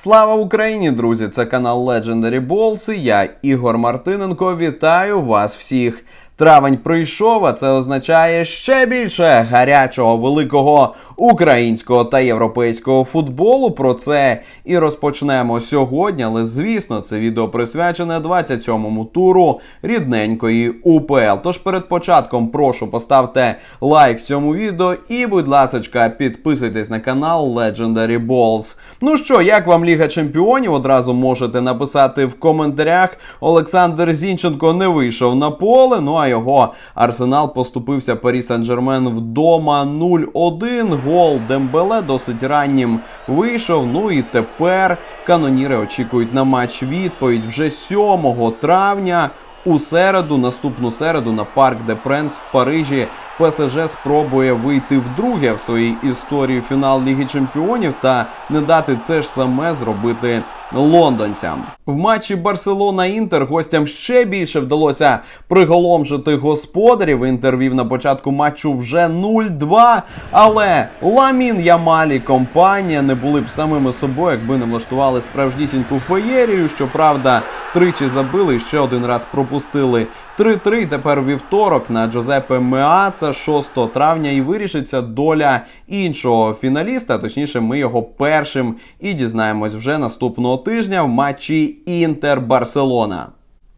Слава Україні, друзі! Це канал Legendary Balls і Я Ігор Мартиненко. Вітаю вас всіх. Травень прийшов, а це означає ще більше гарячого великого українського та європейського футболу. Про це і розпочнемо сьогодні. Але звісно, це відео присвячене 27-му туру рідненької УПЛ. Тож перед початком прошу поставте лайк цьому відео і, будь ласочка, підписуйтесь на канал Legendary Balls. Ну що, як вам Ліга Чемпіонів? Одразу можете написати в коментарях. Олександр Зінченко не вийшов на поле. Ну а його арсенал поступився Парі Сен-Жермен вдома 0-1. Гол Дембеле досить раннім вийшов. Ну і тепер каноніри очікують на матч відповідь вже 7 травня. У середу, наступну середу, на парк де Пренс в Парижі ПСЖ спробує вийти вдруге в своїй історії фінал Ліги Чемпіонів та не дати це ж саме зробити лондонцям. В матчі Барселона Інтер гостям ще більше вдалося приголомшити господарів. Інтер вів на початку матчу вже 0-2. Але Ламін Ямалі компанія не були б самими собою, якби не влаштували справжнісіньку феєрію. Щоправда, тричі забили і ще один раз пропустили. 3-3 тепер вівторок на Джозепе Меаца 6 травня і вирішиться доля іншого фіналіста. Точніше, ми його першим і дізнаємось вже наступного тижня в матчі Інтер Барселона.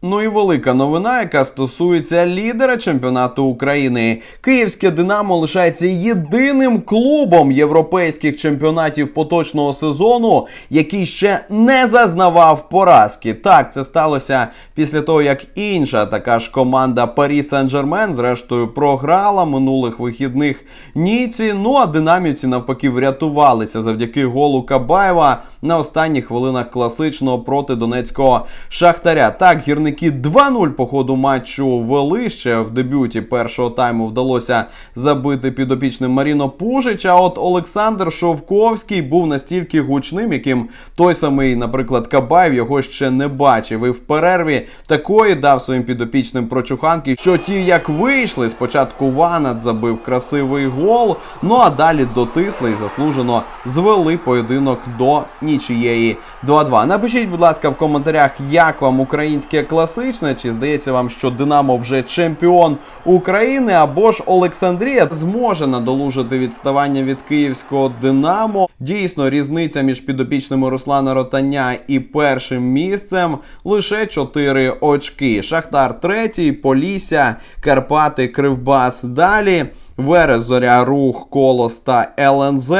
Ну і велика новина, яка стосується лідера чемпіонату України. Київське Динамо лишається єдиним клубом європейських чемпіонатів поточного сезону, який ще не зазнавав поразки. Так, це сталося після того, як інша така ж команда Парі Сен-Жермен, зрештою, програла минулих вихідних Ніці. Ну а динамівці навпаки врятувалися завдяки голу Кабаєва на останніх хвилинах класичного проти донецького шахтаря. Так, гірники 2-0 по ходу матчу вели ще в дебюті першого тайму вдалося забити підопічним Маріно Пужич. А от Олександр Шовковський був настільки гучним, яким той самий, наприклад, Кабаєв його ще не бачив. І в перерві такої дав своїм підопічним прочуханки, що ті, як вийшли, спочатку Ванат забив красивий гол. Ну а далі дотисли і заслужено звели поєдинок до нічиєї 2-2. Напишіть, будь ласка, в коментарях, як вам українське класичне, чи здається вам, що Динамо вже чемпіон України, або ж Олександрія зможе надолужити відставання від київського Динамо. Дійсно, різниця між підопічними Руслана Ротаня і першим місцем лише 4 очки. Шахтар третій, Полісся, Карпати, Кривбас далі. Верес, Зоря, Рух, Колос та ЛНЗ.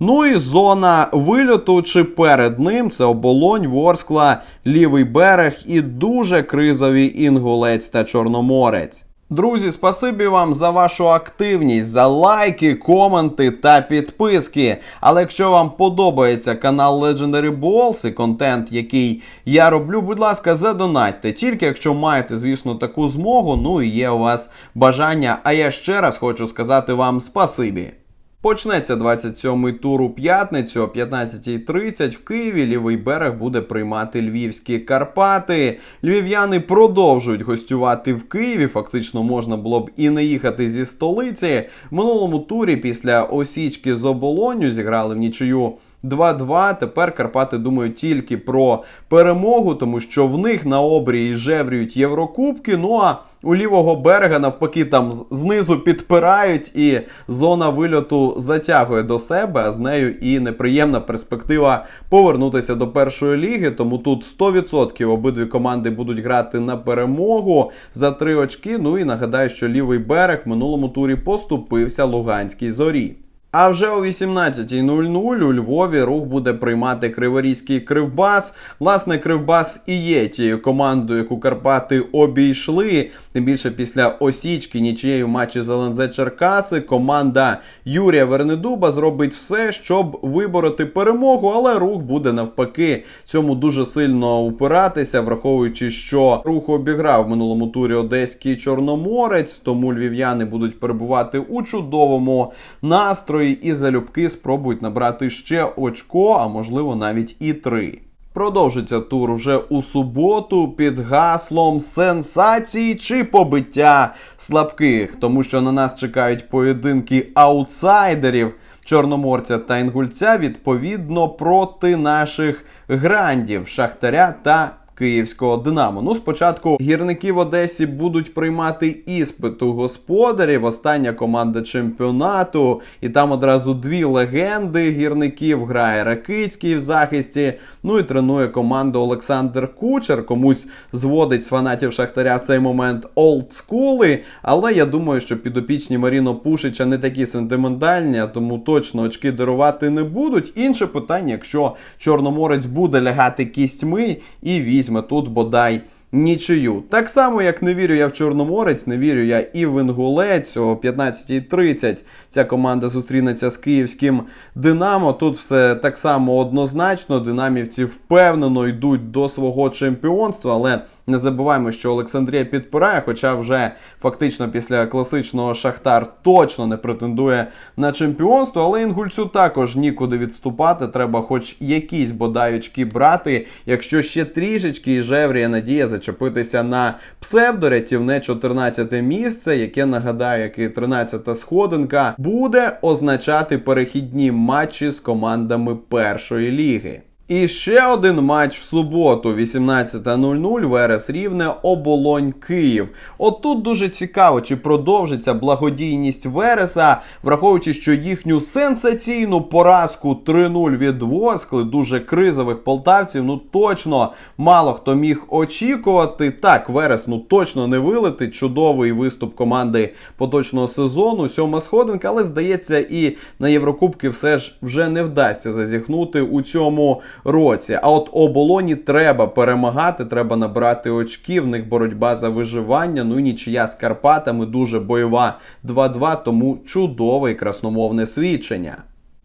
Ну і зона вильоту чи перед ним це оболонь, Ворскла, лівий берег і дуже кризові Інгулець та Чорноморець. Друзі, спасибі вам за вашу активність, за лайки, коменти та підписки. Але якщо вам подобається канал Legendary Balls і контент, який я роблю, будь ласка, задонатьте. Тільки якщо маєте, звісно, таку змогу, ну і є у вас бажання. А я ще раз хочу сказати вам спасибі. Почнеться 27-й тур у п'ятницю о 15.30 в Києві. Лівий берег буде приймати львівські Карпати. Львів'яни продовжують гостювати в Києві. Фактично можна було б і не їхати зі столиці. В минулому турі після осічки з оболоню зіграли в нічию. 2-2. Тепер Карпати думають тільки про перемогу, тому що в них на обрії жеврюють Єврокубки. Ну а у лівого берега навпаки там знизу підпирають, і зона вильоту затягує до себе, а з нею і неприємна перспектива повернутися до першої ліги. Тому тут 100% обидві команди будуть грати на перемогу за три очки. Ну і нагадаю, що лівий берег в минулому турі поступився Луганській зорі. А вже о 18.00 у Львові рух буде приймати Криворізький Кривбас. Власне, Кривбас і є тією командою, яку Карпати обійшли. Тим більше після осічки нічиєю матчі з ЛНЗ Черкаси команда Юрія Вернедуба зробить все, щоб вибороти перемогу, але рух буде навпаки цьому дуже сильно упиратися, враховуючи, що рух обіграв в минулому турі Одеський Чорноморець, тому львів'яни будуть перебувати у чудовому настрої і залюбки спробують набрати ще очко, а можливо навіть і три. Продовжиться тур вже у суботу під гаслом сенсації чи побиття слабких, тому що на нас чекають поєдинки аутсайдерів. Чорноморця та Інгульця відповідно проти наших грандів Шахтаря та Київського Динамо. Ну, спочатку гірники в Одесі будуть приймати іспит у господарів. Остання команда чемпіонату, і там одразу дві легенди гірників. Грає Ракицький в захисті. Ну і тренує команду Олександр Кучер. Комусь зводить з фанатів Шахтаря в цей момент олдскули. Але я думаю, що підопічні Маріно Пушича не такі сентиментальні, тому точно очки дарувати не будуть. Інше питання, якщо Чорноморець буде лягати кістьми і візьме тут бодай. Нічию. Так само, як не вірю я в Чорноморець, не вірю я і в Інгулець. О 15.30 ця команда зустрінеться з київським Динамо. Тут все так само однозначно. Динамівці впевнено йдуть до свого чемпіонства, але не забуваємо, що Олександрія підпирає, хоча вже фактично після класичного Шахтар точно не претендує на чемпіонство. Але інгульцю також нікуди відступати. Треба, хоч якісь бодай очки брати. Якщо ще трішечки і Жеврія надія зачепитися на псевдорятівне 14 місце, яке нагадаю, як і 13 сходинка, буде означати перехідні матчі з командами першої ліги. І ще один матч в суботу, 18.00, Верес Рівне, Оболонь Київ. Отут дуже цікаво, чи продовжиться благодійність Вереса, враховуючи, що їхню сенсаційну поразку 3-0 від Воскли, дуже кризових полтавців, ну точно мало хто міг очікувати. Так, Верес ну точно не вилетить. Чудовий виступ команди поточного сезону, сьома сходинка, але здається, і на Єврокубки все ж вже не вдасться зазіхнути у цьому році. А от оболоні треба перемагати, треба набрати очки. В них боротьба за виживання. Ну і нічия з Карпатами дуже бойова 2-2, тому чудове красномовне свідчення.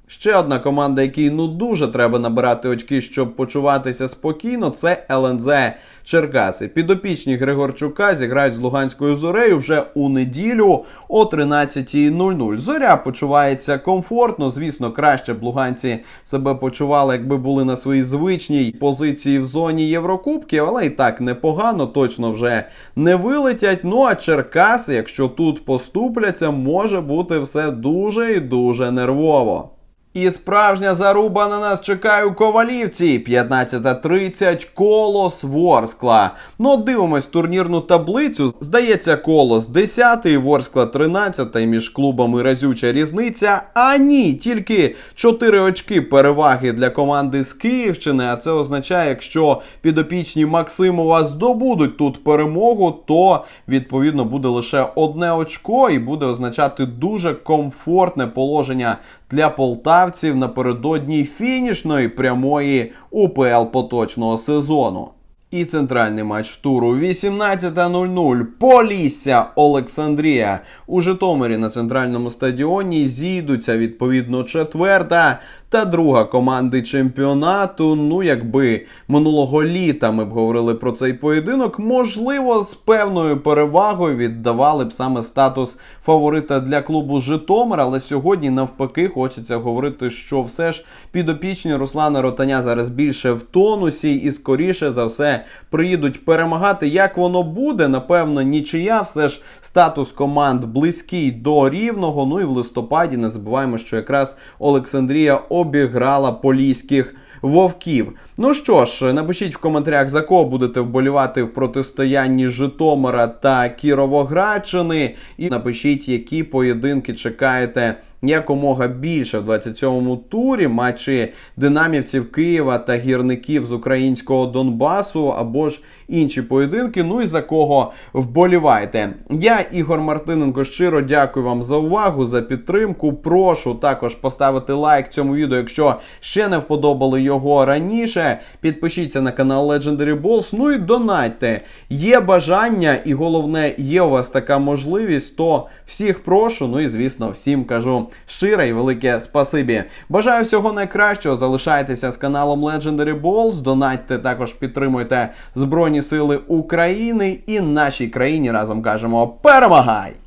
Ще одна команда, якій ну дуже треба набирати очки, щоб почуватися спокійно, це ЛНЗ Черкаси. Підопічні Григорчука зіграють з Луганською зорею вже у неділю о 13.00. Зоря почувається комфортно. Звісно, краще б луганці себе почували, якби були на своїй звичній позиції в зоні Єврокубків, але і так непогано, точно вже не вилетять. Ну а Черкаси, якщо тут поступляться, може бути все дуже і дуже нервово. І справжня заруба на нас чекає у Ковалівці. 15.30 колос Ворскла. Ну, дивимось турнірну таблицю. Здається, колос 10, Ворскла 13, між клубами разюча різниця. А ні, тільки 4 очки переваги для команди з Київщини. А це означає, якщо підопічні Максимова здобудуть тут перемогу, то відповідно буде лише одне очко і буде означати дуже комфортне положення для полтавців напередодні фінішної прямої УПЛ поточного сезону. І центральний матч туру 18.00 Полісся Олександрія у Житомирі на центральному стадіоні зійдуться відповідно четверта та друга команди чемпіонату. Ну, якби минулого літа ми б говорили про цей поєдинок, можливо, з певною перевагою віддавали б саме статус фаворита для клубу Житомир. Але сьогодні навпаки хочеться говорити, що все ж підопічні Руслана Ротаня зараз більше в тонусі і скоріше за все приїдуть перемагати. Як воно буде? Напевно, нічия. Все ж статус команд близький до рівного. Ну і в листопаді не забуваємо, що якраз Олександрія обіграла поліських. Вовків. Ну що ж, напишіть в коментарях, за кого будете вболівати в протистоянні Житомира та Кіровоградщини. І напишіть, які поєдинки чекаєте якомога більше в 27-му турі. Матчі динамівців Києва та гірників з українського Донбасу або ж інші поєдинки. Ну і за кого вболіваєте. Я, Ігор Мартиненко, щиро дякую вам за увагу, за підтримку. Прошу також поставити лайк цьому відео, якщо ще не вподобали його раніше. Підпишіться на канал Legendary Balls, ну і донатьте. Є бажання, і головне, є у вас така можливість, то всіх прошу. Ну і звісно, всім кажу щире і велике спасибі. Бажаю всього найкращого. Залишайтеся з каналом Legendary Balls, донатьте, також підтримуйте Збройні Сили України і нашій країні разом кажемо перемагай!